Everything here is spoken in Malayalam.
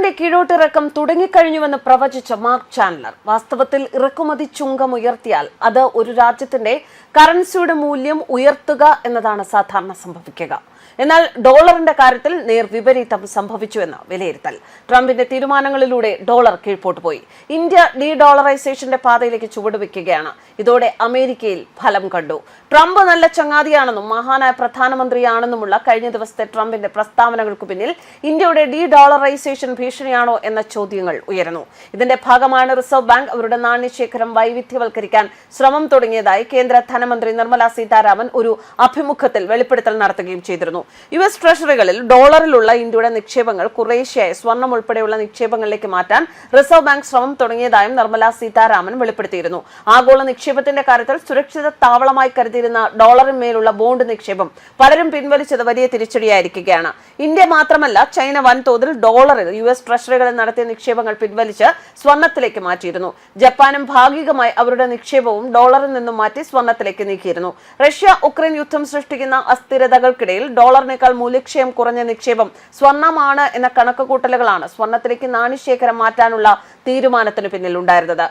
ഡോളറിന്റെ കീഴോട്ടിറക്കം തുടങ്ങിക്കഴിഞ്ഞുവെന്ന് പ്രവചിച്ച മാർക്ക് ചാൻഡലർ വാസ്തവത്തിൽ ഇറക്കുമതി ചുങ്കം ഉയർത്തിയാൽ അത് ഒരു രാജ്യത്തിന്റെ കറൻസിയുടെ മൂല്യം ഉയർത്തുക എന്നതാണ് സാധാരണ സംഭവിക്കുക. എന്നാൽ ഡോളറിന്റെ കാര്യത്തിൽ നേർ വിപരീതം സംഭവിച്ചുവെന്ന് വിലയിരുത്തൽ. ട്രംപിന്റെ തീരുമാനങ്ങളിലൂടെ ഡോളർ കീഴ്പോട്ട് പോയി. ഇന്ത്യ ഡി ഡോളറൈസേഷന്റെ പാതയിലേക്ക് ചുവടുവെക്കുകയാണ്. ഇതോടെ അമേരിക്കയിൽ ഫലം കണ്ടു. ട്രംപ് നല്ല ചങ്ങാതിയാണെന്നും മഹാനായ പ്രധാനമന്ത്രിയാണെന്നുമുള്ള കഴിഞ്ഞ ദിവസത്തെ ട്രംപിന്റെ പ്രസ്താവനകൾക്ക് പിന്നിൽ ഇന്ത്യയുടെ ഡി ഡോളറൈസേഷൻ ഭീഷണിയാണോ എന്ന ചോദ്യങ്ങൾ ഉയരുന്നു. ഇതിന്റെ ഭാഗമാണ് റിസർവ് ബാങ്ക് അവരുടെ നാണ്യശേഖരം വൈവിധ്യവൽക്കരിക്കാൻ ശ്രമം തുടങ്ങിയതായി കേന്ദ്ര ധനമന്ത്രി നിർമ്മല സീതാരാമൻ ഒരു അഭിമുഖത്തിൽ വെളിപ്പെടുത്തൽ നടത്തുകയും ചെയ്തിരുന്നു. യു എസ് ട്രഷറികളിൽ ഡോളറിലുള്ള ഇന്ത്യയുടെ നിക്ഷേപങ്ങൾ കുറേശ്ശിയായി സ്വർണം ഉൾപ്പെടെയുള്ള നിക്ഷേപങ്ങളിലേക്ക് മാറ്റാൻ റിസർവ് ബാങ്ക് ശ്രമം തുടങ്ങിയതായും നിർമ്മല സീതാരാമൻ വെളിപ്പെടുത്തിയിരുന്നു. ആഗോള നിക്ഷേപത്തിന്റെ കാര്യത്തിൽ സുരക്ഷിത താവളമായി കരുതിയിരുന്ന ഡോളറിന്മേലുള്ള ബോണ്ട് നിക്ഷേപം പലരും പിൻവലിച്ചത് വലിയ തിരിച്ചടിയായിരിക്കുകയാണ്. ഇന്ത്യ മാത്രമല്ല ചൈന വൻതോതിൽ ഡോളറിൽ യു എസ് ട്രഷറികളിൽ നടത്തിയ നിക്ഷേപങ്ങൾ പിൻവലിച്ച് സ്വർണത്തിലേക്ക് മാറ്റിയിരുന്നു. ജപ്പാനും ഭാഗികമായി അവരുടെ നിക്ഷേപവും ഡോളറിൽ നിന്നും മാറ്റി സ്വർണത്തിലേക്ക് നീക്കിയിരുന്നു. റഷ്യ ഉക്രൈൻ യുദ്ധം സൃഷ്ടിക്കുന്ന അസ്ഥിരതകൾക്കിടയിൽ ഡോളറിനേക്കാൾ മൂല്യക്ഷയം കുറഞ്ഞ നിക്ഷേപം സ്വർണമാണ് എന്ന കണക്കുകൂട്ടലുകളാണ് സ്വർണത്തിലേക്ക് നാണിശേഖരം മാറ്റാനുള്ള തീരുമാനത്തിന് പിന്നിലുണ്ടായിരുന്നത്.